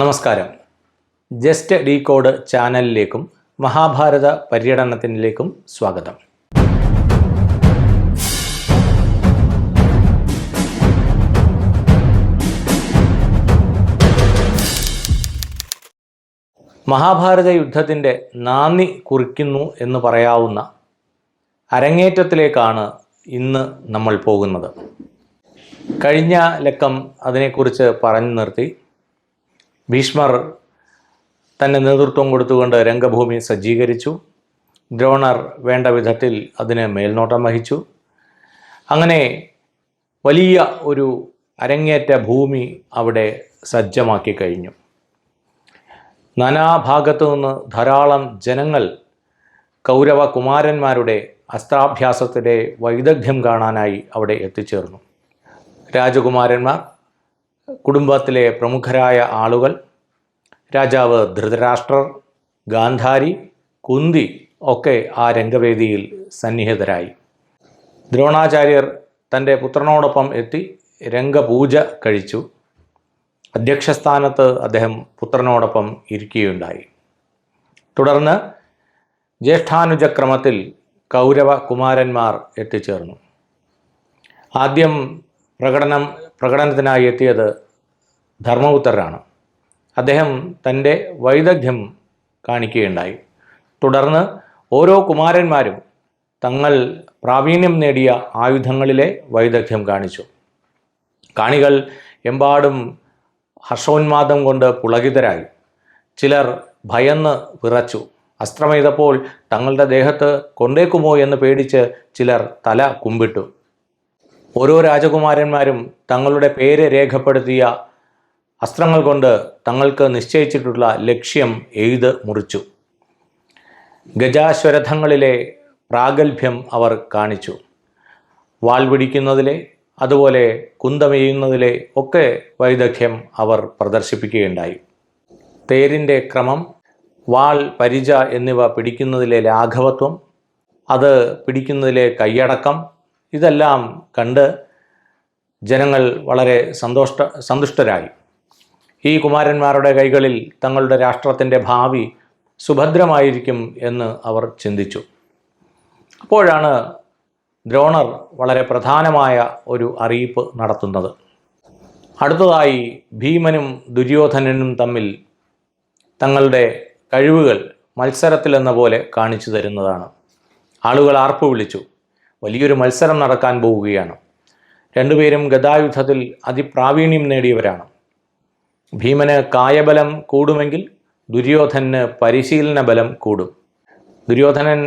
നമസ്കാരം. Just decode ചാനലിലേക്കും മഹാഭാരത പര്യടനത്തിലേക്കും സ്വാഗതം. മഹാഭാരത യുദ്ധത്തിന്റെ നാന്ദി കുറിക്കുന്നു എന്ന് പറയാവുന്ന അരങ്ങേറ്റത്തിലേക്കാണ് ഇന്ന് നമ്മൾ പോകുന്നത്. കഴിഞ്ഞ ലക്കം അതിനെക്കുറിച്ച് പറഞ്ഞു നിർത്തി. ഭീഷ്മർ തന്നെ നേതൃത്വം കൊടുത്തുകൊണ്ട് രംഗഭൂമി സജ്ജീകരിച്ചു. ദ്രോണർ വേണ്ട വിധത്തിൽ അതിന് മേൽനോട്ടം വഹിച്ചു. അങ്ങനെ വലിയ ഒരു അരങ്ങേറ്റ ഭൂമി അവിടെ സജ്ജമാക്കി കഴിഞ്ഞു. നാനാഭാഗത്തു നിന്ന് ധാരാളം ജനങ്ങൾ കൗരവ കുമാരന്മാരുടെ അസ്ത്രാഭ്യാസത്തിന്റെ വൈദഗ്ധ്യം കാണാനായി അവിടെ എത്തിച്ചേർന്നു. രാജകുമാരന്മാർ കുടുംബത്തിലെ പ്രമുഖരായ ആളുകൾ രാജാവ് ധൃതരാഷ്ട്രർ ഗാന്ധാരി കുന്തി ഒക്കെ ആ രംഗവേദിയിൽ സന്നിഹിതരായി. ദ്രോണാചാര്യർ തന്റെ പുത്രനോടൊപ്പം എത്തി രംഗപൂജ കഴിച്ചു. അധ്യക്ഷസ്ഥാനത്ത് അദ്ദേഹം പുത്രനോടൊപ്പം ഇരിക്കുകയുണ്ടായി. തുടർന്ന് ജ്യേഷ്ഠാനുജക്രമത്തിൽ കൗരവ കുമാരന്മാർ എത്തിച്ചേർന്നു. ആദ്യം പ്രകടനം പ്രകടനത്തിനായി എത്തിയത് ധർമ്മപുത്രരാണ്. അദ്ദേഹം തന്റെ വൈദഗ്ധ്യം കാണിക്കുകയുണ്ടായി. തുടർന്ന് ഓരോ കുമാരന്മാരും തങ്ങൾ പ്രാവീണ്യം നേടിയ ആയുധങ്ങളിലെ വൈദഗ്ധ്യം കാണിച്ചു. കാണികൾ എമ്പാടും ഹർഷോന്മാദം കൊണ്ട് പുളകിതരായി. ചിലർ ഭയന്ന് വിറച്ചു. അസ്ത്രമെയ്തപ്പോൾ തങ്ങളുടെ ദേഹത്ത് കൊണ്ടേക്കുമോ എന്ന് പേടിച്ച് ചിലർ തല കുമ്പിട്ടു. ഓരോ രാജകുമാരന്മാരും തങ്ങളുടെ പേര് രേഖപ്പെടുത്തിയ അസ്ത്രങ്ങൾ കൊണ്ട് തങ്ങൾക്ക് നിശ്ചയിച്ചിട്ടുള്ള ലക്ഷ്യം എഴുത് മുറിച്ചു. ഗജാശ്വരഥങ്ങളിലെ പ്രാഗൽഭ്യം അവർ കാണിച്ചു. വാൾ പിടിക്കുന്നതിലെ അതുപോലെ കുന്തമെയ്യുന്നതിലെ ഒക്കെ വൈദഗ്ധ്യം അവർ പ്രദർശിപ്പിക്കുകയുണ്ടായി. തേരിന്റെ ക്രമം വാൾ പരിച എന്നിവ പിടിക്കുന്നതിലെ ലാഘവത്വം അത് പിടിക്കുന്നതിലെ കൈയടക്കം ഇതെല്ലാം കണ്ട് ജനങ്ങൾ വളരെ സന്തോഷ സന്തുഷ്ടരായി. ഈ കുമാരന്മാരുടെ കൈകളിൽ തങ്ങളുടെ രാഷ്ട്രത്തിന്റെ ഭാവി സുഭദ്രമായിരിക്കും എന്ന് അവർ ചിന്തിച്ചു. അപ്പോഴാണ് ദ്രോണർ വളരെ പ്രധാനമായ ഒരു അറിയിപ്പ് നടത്തുന്നത്. അടുത്തതായി ഭീമനും ദുര്യോധനനും തമ്മിൽ തങ്ങളുടെ കഴിവുകൾ മത്സരത്തിലെന്ന പോലെ കാണിച്ചു തരുന്നതാണ്. ആളുകൾ ആർപ്പ് വിളിച്ചു. വലിയൊരു മത്സരം നടക്കാൻ പോവുകയാണ്. രണ്ടുപേരും ഗതായുദ്ധത്തിൽ അതിപ്രാവീണ്യം നേടിയവരാണ്. ഭീമന് കായബലം കൂടുമെങ്കിൽ ദുര്യോധന് പരിശീലന ബലം കൂടും. ദുര്യോധനൻ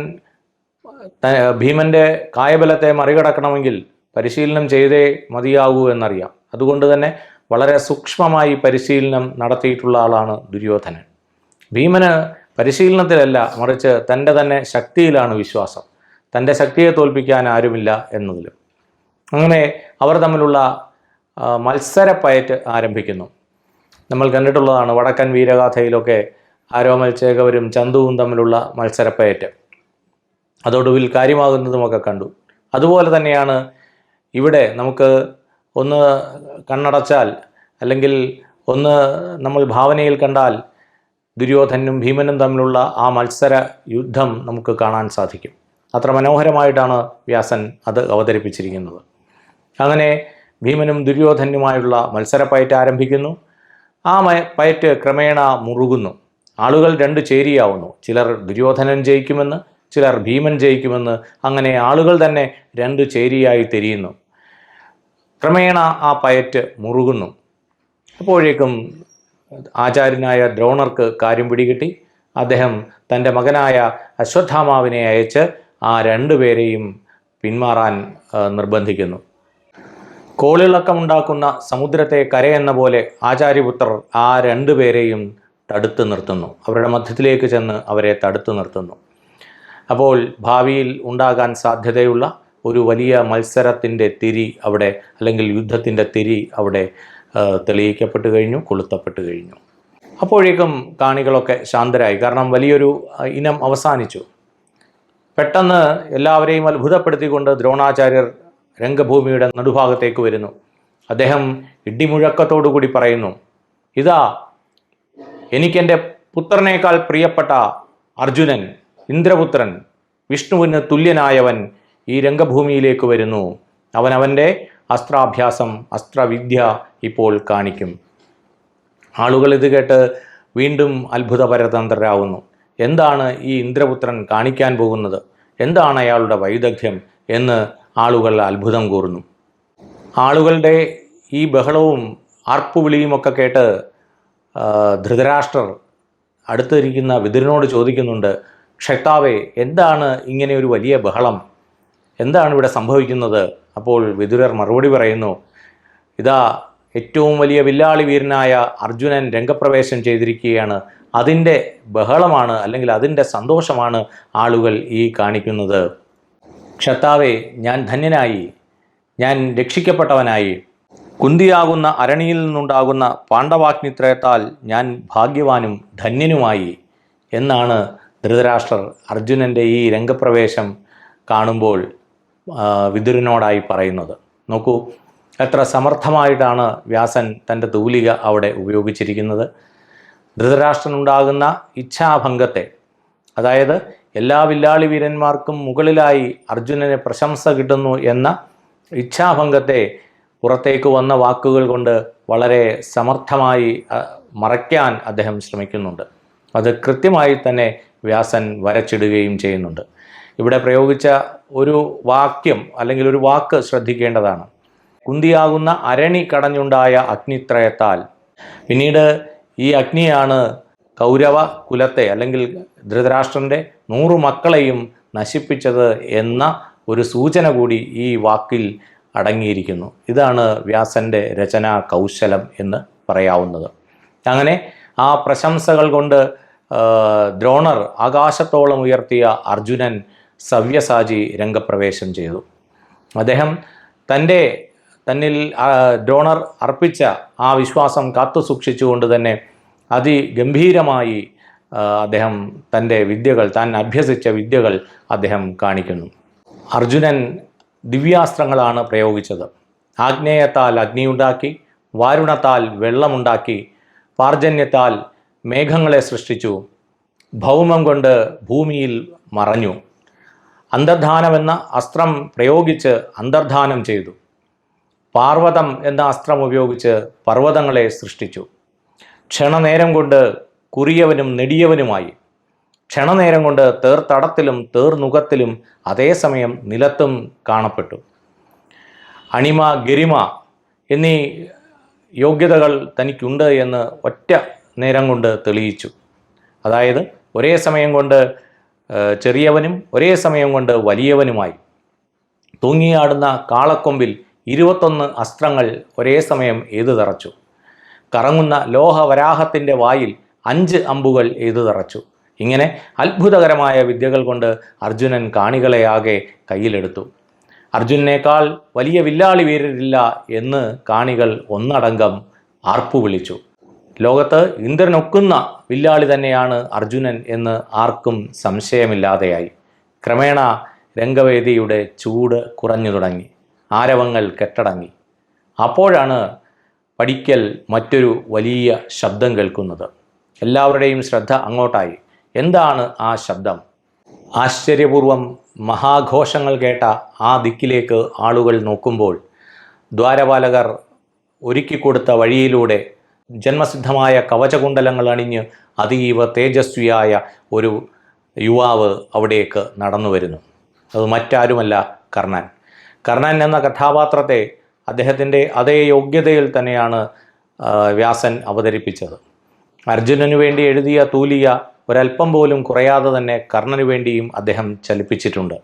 ഭീമന്റെ കായബലത്തെ മറികടക്കണമെങ്കിൽ പരിശീലനം ചെയ്തേ മതിയാകൂ എന്നറിയാം. അതുകൊണ്ട് തന്നെ വളരെ സൂക്ഷ്മമായി പരിശീലനം നടത്തിയിട്ടുള്ള ആളാണ് ദുര്യോധനൻ. ഭീമന് പരിശീലനത്തിലല്ല മറിച്ച് തന്റെ തന്നെ ശക്തിയിലാണ് വിശ്വാസം. തന്റെ ശക്തിയെ തോൽപ്പിക്കാൻ ആരുമില്ല എന്നതിലും. അങ്ങനെ അവർ തമ്മിലുള്ള മത്സരപ്പയറ്റ് ആരംഭിക്കുന്നു. നമ്മൾ കണ്ടിട്ടുള്ളതാണ് വടക്കൻ വീരഗാഥയിലൊക്കെ ആരോമൽ ചേകവരും ചന്തുവും തമ്മിലുള്ള മത്സരപ്പയറ്റ്. അതോടൊടുവിൽ കാര്യമാകുന്നതുമൊക്കെ കണ്ടു. അതുപോലെ തന്നെയാണ് ഇവിടെ നമുക്ക് ഒന്ന് കണ്ണടച്ചാൽ അല്ലെങ്കിൽ ഒന്ന് നമ്മൾ ഭാവനയിൽ കണ്ടാൽ ദുര്യോധനും ഭീമനും തമ്മിലുള്ള ആ മത്സര യുദ്ധം നമുക്ക് കാണാൻ സാധിക്കും. അത്ര മനോഹരമായിട്ടാണ് വ്യാസൻ അത് അവതരിപ്പിച്ചിരിക്കുന്നത്. അങ്ങനെ ഭീമനും ദുര്യോധനുമായുള്ള മത്സരപ്പയറ്റ് ആരംഭിക്കുന്നു. ആ പയറ്റ് ക്രമേണ മുറുകുന്നു. ആളുകൾ രണ്ട് ചേരിയാവുന്നു. ചിലർ ദുര്യോധനൻ ജയിക്കുമെന്ന് ചിലർ ഭീമൻ ജയിക്കുമെന്ന് അങ്ങനെ ആളുകൾ തന്നെ രണ്ട് ചേരിയായി തിരിയുന്നു. ക്രമേണ ആ പയറ്റ് മുറുകുന്നു. അപ്പോഴേക്കും ആചാര്യനായ ദ്രോണർക്ക് കാര്യം പിടികിട്ടി. അദ്ദേഹം തന്റെ മകനായ അശ്വത്ഥാമാവിനെ അയച്ച് ആ രണ്ടുപേരെയും പിന്മാറാൻ നിർബന്ധിക്കുന്നു. കോളിളക്കമുണ്ടാക്കുന്ന സമുദ്രത്തെ കരയെന്ന പോലെ ആചാര്യപുത്രർ ആ രണ്ടുപേരെയും തടുത്തു നിർത്തുന്നു. അവരുടെ മധ്യത്തിലേക്ക് ചെന്ന് അവരെ തടുത്തു നിർത്തുന്നു. അപ്പോൾ ഭാവിയിൽ ഉണ്ടാകാൻ സാധ്യതയുള്ള ഒരു വലിയ മത്സരത്തിന്റെ തിരി അവിടെ അല്ലെങ്കിൽ യുദ്ധത്തിന്റെ തിരി അവിടെ തെളിയിക്കപ്പെട്ടു കഴിഞ്ഞു കൊളുത്തപ്പെട്ട് കഴിഞ്ഞു. അപ്പോഴേക്കും കാണികളൊക്കെ ശാന്തരായി. കാരണം വലിയൊരു ഇനം അവസാനിച്ചു. പെട്ടെന്ന് എല്ലാവരെയും അത്ഭുതപ്പെടുത്തിക്കൊണ്ട് ദ്രോണാചാര്യർ രംഗഭൂമിയുടെ നടുഭാഗത്തേക്ക് വരുന്നു. അദ്ദേഹം ഇടിമുഴക്കത്തോടുകൂടി പറയുന്നു ഇതാ എനിക്കെന്റെ പുത്രനേക്കാൾ പ്രിയപ്പെട്ട അർജുനൻ ഇന്ദ്രപുത്രൻ വിഷ്ണുവിന് തുല്യനായവൻ ഈ രംഗഭൂമിയിലേക്ക് വരുന്നു. അവൻ അസ്ത്രാഭ്യാസം അസ്ത്രവിദ്യ ഇപ്പോൾ കാണിക്കും. ആളുകൾ ഇത് കേട്ട് വീണ്ടും അത്ഭുതപരതന്ത്രരാകുന്നു എന്താണ് ഈ ഇന്ദ്രപുത്രൻ കാണിക്കാൻ പോകുന്നത്? എന്താണ് അയാളുടെ വൈദഗ്ധ്യം എന്ന് ആളുകൾ അത്ഭുതം കൂറുന്നു. ആളുകളുടെ ഈ ബഹളവും ആർപ്പുവിളിയുമൊക്കെ കേട്ട് ധൃതരാഷ്ട്രർ അടുത്തിരിക്കുന്ന വിതുരനോട് ചോദിക്കുന്നുണ്ട് ക്ഷക്താവേ എന്താണ് ഇങ്ങനെ ഒരു വലിയ ബഹളം? എന്താണ് ഇവിടെ സംഭവിക്കുന്നത്? അപ്പോൾ വിതുരർ മറുപടി പറയുന്നു ഇതാ ഏറ്റവും വലിയ വില്ലാളി വീരനായ അർജുനൻ രംഗപ്രവേശം ചെയ്തിരിക്കുകയാണ്. അതിന്റെ ബഹളമാണ് അല്ലെങ്കിൽ അതിന്റെ സന്തോഷമാണ് ആളുകൾ ഈ കാണിക്കുന്നത്. ക്ഷത്താവെ ഞാൻ ധന്യനായി. ഞാൻ രക്ഷിക്കപ്പെട്ടവനായി. കുന്തിയാകുന്ന അരണിയിൽ നിന്നുണ്ടാകുന്ന പാണ്ഡവാഗ്നിത്രയത്താൽ ഞാൻ ഭാഗ്യവാനും ധന്യനുമായി എന്നാണ് ധൃതരാഷ്ട്രർ അർജുനന്റെ ഈ രംഗപ്രവേശം കാണുമ്പോൾ വിദുരനോടായി പറയുന്നത്. നോക്കൂ എത്ര സമർത്ഥമായിട്ടാണ് വ്യാസൻ തന്റെ തൂലിക അവിടെ ഉപയോഗിച്ചിരിക്കുന്നത്. ധൃതരാഷ്ട്രനുണ്ടാകുന്ന ഇച്ഛാഭംഗത്തെ അതായത് എല്ലാ വില്ലാളി വീരന്മാർക്കും മുകളിലായി അർജുനന് പ്രശംസ കിട്ടുന്നു എന്ന ഇച്ഛാഭംഗത്തെ പുറത്തേക്ക് വന്ന വാക്കുകൾ കൊണ്ട് വളരെ സമർത്ഥമായി മറയ്ക്കാൻ അദ്ദേഹം ശ്രമിക്കുന്നുണ്ട്. അത് കൃത്യമായി തന്നെ വ്യാസൻ വരച്ചിടുകയും ചെയ്യുന്നുണ്ട്. ഇവിടെ പ്രയോഗിച്ച ഒരു വാക്യം അല്ലെങ്കിൽ ഒരു വാക്ക് ശ്രദ്ധിക്കേണ്ടതാണ്. കുന്തിയാകുന്ന അരണി കടഞ്ഞുണ്ടായ അഗ്നിത്രയത്താൽ. പിന്നീട് ഈ അഗ്നിയാണ് കൗരവ കുലത്തെ അല്ലെങ്കിൽ ധൃതരാഷ്ട്രന്റെ നൂറു മക്കളെയും നശിപ്പിച്ചത് എന്ന ഒരു സൂചന കൂടി ഈ വാക്കിൽ അടങ്ങിയിരിക്കുന്നു. ഇതാണ് വ്യാസന്റെ രചനാ കൗശലം എന്ന് പറയാവുന്നത്. അങ്ങനെ ആ പ്രശംസകൾ കൊണ്ട് ദ്രോണർ ആകാശത്തോളം ഉയർത്തിയ അർജുനൻ സവ്യസാചി രംഗപ്രവേശം ചെയ്തു. അദ്ദേഹം തന്റെ തന്നിൽ ദ്രോണർ അർപ്പിച്ച ആ വിശ്വാസം കാത്തു സൂക്ഷിച്ചുകൊണ്ട് തന്നെ അതിഗംഭീരമായി അദ്ദേഹം തന്റെ വിദ്യകൾ താൻ അഭ്യസിച്ച വിദ്യകൾ അദ്ദേഹം കാണിക്കുന്നു. അർജുനൻ ദിവ്യാസ്ത്രങ്ങളാണ് പ്രയോഗിച്ചത്. ആഗ്നേയത്താൽ അഗ്നിയുണ്ടാക്കി വാരുണത്താൽ വെള്ളമുണ്ടാക്കി പാർജന്യത്താൽ മേഘങ്ങളെ സൃഷ്ടിച്ചു ഭൗമം കൊണ്ട് ഭൂമിയിൽ മറഞ്ഞു. അന്തർധാനമെന്ന അസ്ത്രം പ്രയോഗിച്ച് അന്തർധാനം ചെയ്തു. പാർവതം എന്ന അസ്ത്രം ഉപയോഗിച്ച് പർവതങ്ങളെ സൃഷ്ടിച്ചു. ക്ഷണനേരം കൊണ്ട് കുറിയവനും നെടിയവനുമായി. ക്ഷണനേരം കൊണ്ട് തേർത്തടത്തിലും തേർനുഖത്തിലും അതേസമയം നിലത്തും കാണപ്പെട്ടു. അണിമ ഗരിമ എന്നീ യോഗ്യതകൾ തനിക്കുണ്ട് എന്ന് ഒറ്റ നേരം കൊണ്ട് തെളിയിച്ചു. അതായത് ഒരേ സമയം കൊണ്ട് ചെറിയവനും ഒരേ സമയം കൊണ്ട് വലിയവനുമായി. തൂങ്ങിയാടുന്ന കാളക്കൊമ്പിൽ ഇരുപത്തൊന്ന് അസ്ത്രങ്ങൾ ഒരേ സമയം ഏതു തറച്ചു കറങ്ങുന്ന ലോഹവരാഹത്തിന്റെ വായിൽ അഞ്ച് അമ്പുകൾ എഴുതുതറച്ചു ഇങ്ങനെ അത്ഭുതകരമായ വിദ്യകൾ കൊണ്ട് അർജുനൻ കാണികളെയാകെ കയ്യിലെടുത്തു. അർജുനേക്കാൾ വലിയ വില്ലാളി വീരരില്ല എന്ന് കാണികൾ ഒന്നടങ്കം ആർപ്പു വിളിച്ചു. ലോകത്ത് ഇന്ദ്രനൊക്കുന്ന വില്ലാളി തന്നെയാണ് അർജുനൻ എന്ന് ആർക്കും സംശയമില്ലാതെയായി. ക്രമേണ രംഗവേദിയുടെ ചൂട് കുറഞ്ഞു തുടങ്ങി. ആരവങ്ങൾ കെട്ടടങ്ങി. അപ്പോഴാണ് പഠിക്കൽ മറ്റൊരു വലിയ ശബ്ദം കേൾക്കുന്നത്. എല്ലാവരുടെയും ശ്രദ്ധ അങ്ങോട്ടായി. എന്താണ് ആ ശബ്ദം? ആശ്ചര്യപൂർവം മഹാഘോഷങ്ങൾ കേട്ട ആ ദിക്കിലേക്ക് ആളുകൾ നോക്കുമ്പോൾ ദ്വാരപാലകർ ഒരുക്കിക്കൊടുത്ത വഴിയിലൂടെ ജന്മസിദ്ധമായ കവചകുണ്ടലങ്ങൾ അണിഞ്ഞ് അതീവ തേജസ്വിയായ ഒരു യുവാവ് അവിടേക്ക് നടന്നു വരുന്നു അത് മറ്റാരുമല്ല കർണൻ. കർണൻ എന്ന കഥാപാത്രത്തെ അദ്ദേഹത്തിന്റെ അതേ യോഗ്യതയിൽ തന്നെയാണ് വ്യാസൻ അവതരിപ്പിച്ചത്. അർജുനനു വേണ്ടി എഴുതിയ തൂലിയ ഒരല്പം പോലും കുറയാതെ തന്നെ കർണനു വേണ്ടിയും അദ്ദേഹം ചലിപ്പിച്ചിട്ടുണ്ട്.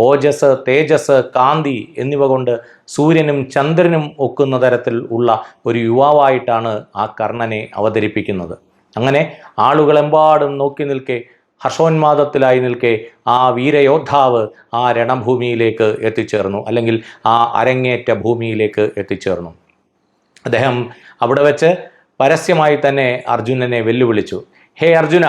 ഓജസ് തേജസ് കാന്തി എന്നിവ കൊണ്ട് സൂര്യനും ചന്ദ്രനും ഒക്കുന്ന തരത്തിൽ ഉള്ള ഒരു യുവാവായിട്ടാണ് ആ കർണനെ അവതരിപ്പിക്കുന്നത്. അങ്ങനെ ആളുകളെമ്പാടും നോക്കി നിൽക്കെ ഹർഷോന്മാദത്തിലായി നിൽക്കെ ആ വീരയോദ്ധാവ് ആ രണഭൂമിയിലേക്ക് എത്തിച്ചേർന്നു. അല്ലെങ്കിൽ ആ അരങ്ങേറ്റ ഭൂമിയിലേക്ക് എത്തിച്ചേർന്നു. അദ്ദേഹം അവിടെ വെച്ച് പരസ്യമായി തന്നെ അർജുനനെ വെല്ലുവിളിച്ചു. ഹേ അർജുന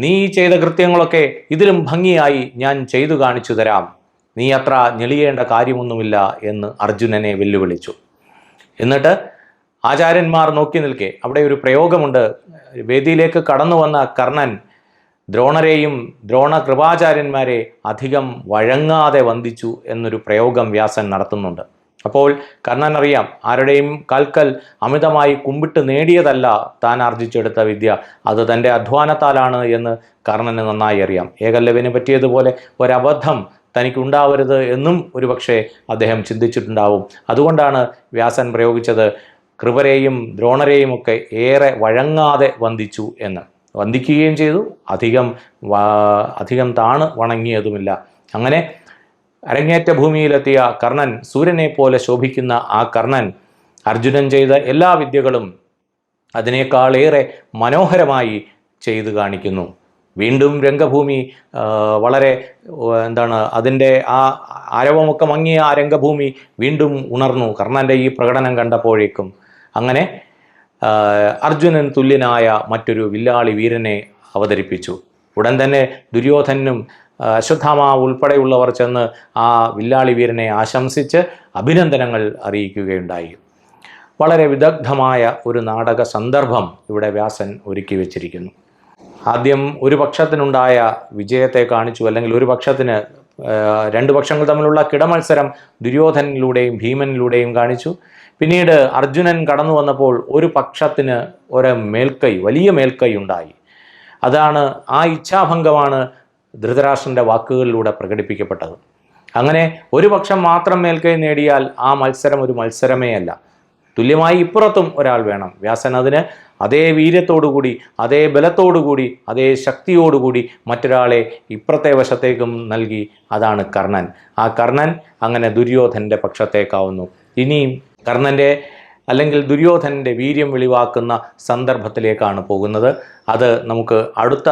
നീ ചെയ്ത കൃത്യങ്ങളൊക്കെ ഇതിലും ഭംഗിയായി ഞാൻ ചെയ്തു കാണിച്ചു തരാം. നീ അത്ര ഞെളിയേണ്ട കാര്യമൊന്നുമില്ല എന്ന് അർജുനനെ വെല്ലുവിളിച്ചു. എന്നിട്ട് ആചാര്യന്മാർ നോക്കി നിൽക്കെ. അവിടെ ഒരു പ്രയോഗമുണ്ട്. വേദിയിലേക്ക് കടന്നു വന്ന കർണൻ ദ്രോണരെയും ദ്രോണ കൃപാചാര്യന്മാരെ അധികം വഴങ്ങാതെ വന്ദിച്ചു എന്നൊരു പ്രയോഗം വ്യാസൻ നടത്തുന്നുണ്ട്. അപ്പോൾ കർണൻ അറിയാം ആരുടെയും കൽക്കൽ അമിതമായി കുമ്പിട്ട് നേടിയതല്ല താൻ ആർജിച്ചെടുത്ത വിദ്യ. അത് തന്റെ അധ്വാനത്താലാണ് എന്ന് കർണന് നന്നായി അറിയാം. ഏകല്ലവിന് പറ്റിയതുപോലെ ഒരബദ്ധം തനിക്കുണ്ടാവരുത് എന്നും ഒരുപക്ഷെ അദ്ദേഹം ചിന്തിച്ചിട്ടുണ്ടാവും. അതുകൊണ്ടാണ് വ്യാസൻ പ്രയോഗിച്ചത് കൃപരെയും ദ്രോണരെയും ഒക്കെ ഏറെ വഴങ്ങാതെ വന്ദിച്ചു എന്ന്. വന്ദിക്കുകയും ചെയ്തു. അധികം അധികം താണ് വണങ്ങിയതുമില്ല. അങ്ങനെ അരങ്ങേറ്റ ഭൂമിയിലെത്തിയ കർണൻ സൂര്യനെ പോലെ ശോഭിക്കുന്ന ആ കർണൻ അർജുനൻ ചെയ്ത എല്ലാ വിദ്യകളും അതിനേക്കാളേറെ മനോഹരമായി ചെയ്തു കാണിക്കുന്നു. വീണ്ടും രംഗഭൂമി വളരെ എന്താണ് അതിന്റെ ആ ആരവമൊക്കെ മങ്ങിയ ആ രംഗഭൂമി വീണ്ടും ഉണർന്നു. കർണന്റെ ഈ പ്രകടനം കണ്ടപ്പോഴേക്കും. അങ്ങനെ അർജുനൻ തുല്യനായ മറ്റൊരു വില്ലാളി വീരനെ അവതരിപ്പിച്ചു. ഉടൻ തന്നെ ദുര്യോധനും അശ്വത്ഥാമ ഉൾപ്പെടെയുള്ളവർ ചെന്ന് ആ വില്ലാളി വീരനെ ആശംസിച്ച് അഭിനന്ദനങ്ങൾ അറിയിക്കുകയുണ്ടായി. വളരെ വിദഗ്ധമായ ഒരു നാടക സന്ദർഭം ഇവിടെ വ്യാസൻ ഒരുക്കി വച്ചിരിക്കുന്നു. ആദ്യം ഒരു പക്ഷത്തിനുണ്ടായ വിജയത്തെ കാണിച്ചു അല്ലെങ്കിൽ ഒരു പക്ഷത്തിന് രണ്ട് പക്ഷങ്ങൾ തമ്മിലുള്ള കിടമത്സരം ദുര്യോധനിലൂടെയും ഭീമനിലൂടെയും കാണിച്ചു. പിന്നീട് അർജുനൻ കടന്നു വന്നപ്പോൾ ഒരു പക്ഷത്തിന് ഒരു മേൽക്കൈ വലിയ മേൽക്കൈ ഉണ്ടായി. അതാണ് ആ ഇച്ഛാഭംഗമാണ് ധൃതരാഷ്ട്രന്റെ വാക്കുകളിലൂടെ പ്രകടിപ്പിക്കപ്പെട്ടത്. അങ്ങനെ ഒരു പക്ഷം മാത്രം മേൽക്കൈ നേടിയാൽ ആ മത്സരം ഒരു മത്സരമേ അല്ല. തുല്യമായി ഇപ്പുറത്തും ഒരാൾ വേണം. വ്യാസൻ അതിന് അതേ വീര്യത്തോടുകൂടി അതേ ബലത്തോടുകൂടി അതേ ശക്തിയോടുകൂടി മറ്റൊരാളെ ഇപ്പുറത്തെ വശത്തേക്കും നൽകി. അതാണ് കർണൻ. ആ കർണൻ അങ്ങനെ ദുര്യോധന്റെ പക്ഷത്തേക്കാവുന്നു. ഇനിയും കർണന്റെ അല്ലെങ്കിൽ ദുര്യോധനന്റെ വീര്യം വെളിവാക്കുന്ന സന്ദർഭത്തിലേക്കാണ് പോകുന്നത്. അത് നമുക്ക് അടുത്ത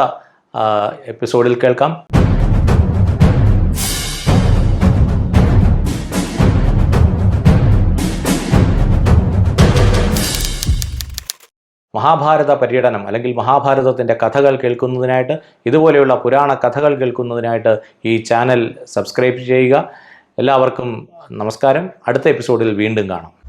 എപ്പിസോഡിൽ കേൾക്കാം. മഹാഭാരത പര്യടനം അല്ലെങ്കിൽ മഹാഭാരതത്തിന്റെ കഥകൾ കേൾക്കുന്നതിനായിട്ട് ഇതുപോലെയുള്ള പുരാണ കഥകൾ കേൾക്കുന്നതിനായിട്ട് ഈ ചാനൽ സബ്സ്ക്രൈബ് ചെയ്യുക. എല്ലാവർക്കും നമസ്കാരം. അടുത്ത എപ്പിസോഡിൽ വീണ്ടും കാണാം.